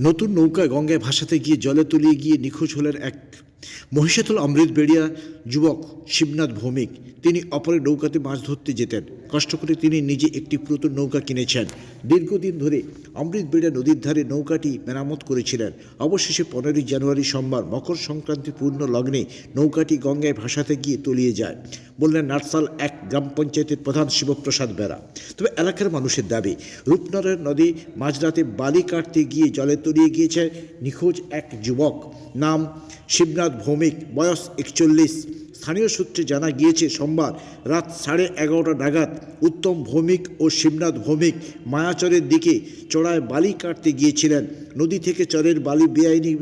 নতুন নৌকা গঙ্গায় ভাসাতে গিয়ে জলে তুলিয়ে গিয়ে নিখোঁজ হলেন এক মহিষাতল অমৃত বেড়িয়া যুবক শিবনাথ ভৌমিক। তিনি অপরের নৌকাতে মাছ ধরতে যেতেন। কষ্ট করে তিনি নিজে একটি পুরাতন নৌকা কিনেছেন। দীর্ঘদিন ধরে অমৃত বেড়িয়া নদীর ধারে নৌকাটি মেরামত করেছিলেন। অবশেষে পনেরোই জানুয়ারি সোমবার মকর সংক্রান্তি পূর্ণ লগ্নে নৌকাটি গঙ্গায় ভাসাতে গিয়ে তলিয়ে যায়, বললেন নাটসাল এক গ্রাম পঞ্চায়েতের প্রধান শিবপ্রসাদ বেড়া তবে এলাকার মানুষের দাবি রূপনারায়ণ নদী মাঝরাতে বালি কাটতে গিয়ে জলে তলিয়ে গিয়েছে নিখোঁজ এক যুবক। নাম শিবনাথ ভৌমিক, বয়স একচল্লিশ। স্থানীয় সূত্রে জানা গিয়েছে, সোমবার রাত সাড়ে এগারোটা নাগাদ উত্তম ভৌমিক ও শিবনাথ ভৌমিক মায়াচরের দিকে চড়ায় বালি কাটতে গিয়েছিলেন। নদী থেকে চরের বালি বেআইনি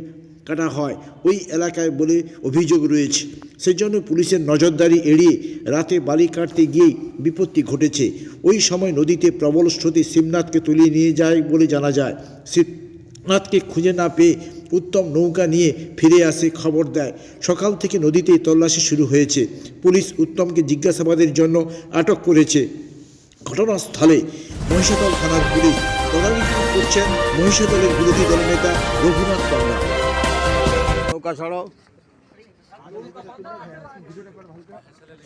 কাটা হয় ওই এলাকায় বলে অভিযোগ রয়েছে। সেজন্য পুলিশের নজরদারি এড়িয়ে রাতে বালি কাটতে গিয়েই বিপত্তি ঘটেছে। ওই সময় নদীতে প্রবল স্রোতে শিবনাথকে তুলিয়ে নিয়ে যায় বলে জানা যায়। শিবনাথকে খুঁজে না পেয়ে উত্তম নৌকা নিয়ে ফিরে আসে খবর দেয়। সকাল থেকে নদীতেই তল্লাশি শুরু হয়েছে। পুলিশ উত্তমকে জিজ্ঞাসাবাদের জন্য আটক করেছে। ঘটনাস্থলে মহিষাদল থানার পুলিশ তদারকি করছেন মহিষাদলের বিরোধী দলনেতা রঘুনাথ পান্ডা। নৌকা ছাড়াও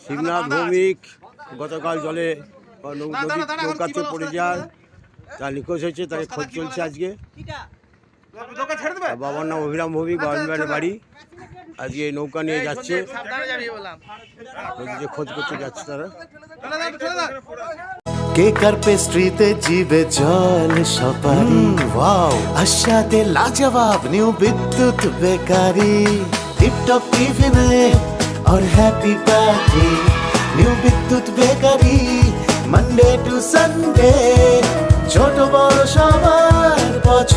শিবনাথ ভৌমিক গতকাল জলে নৌ- নদীর নৌকাতে পড়ে যায়। তা নিখোঁজ হয়েছে তাকে খোঁজ চলছে আজকে। বাবার নাম অভিরাম ভৌমিক বাবার বাড়ি আজকে এই নৌকা নিয়ে যাচ্ছে নদীতে খোঁজ করতে যাচ্ছে তারা কেকার পেস্ট্রিতে জিবে জল সপারি ওয়াও আশাতে লাজবাব নিউ বিদ্যুৎ বেকারি টিপটপ টিফিনে और happy party new Bidyut bakery Monday to Sunday ছোট বড় সবার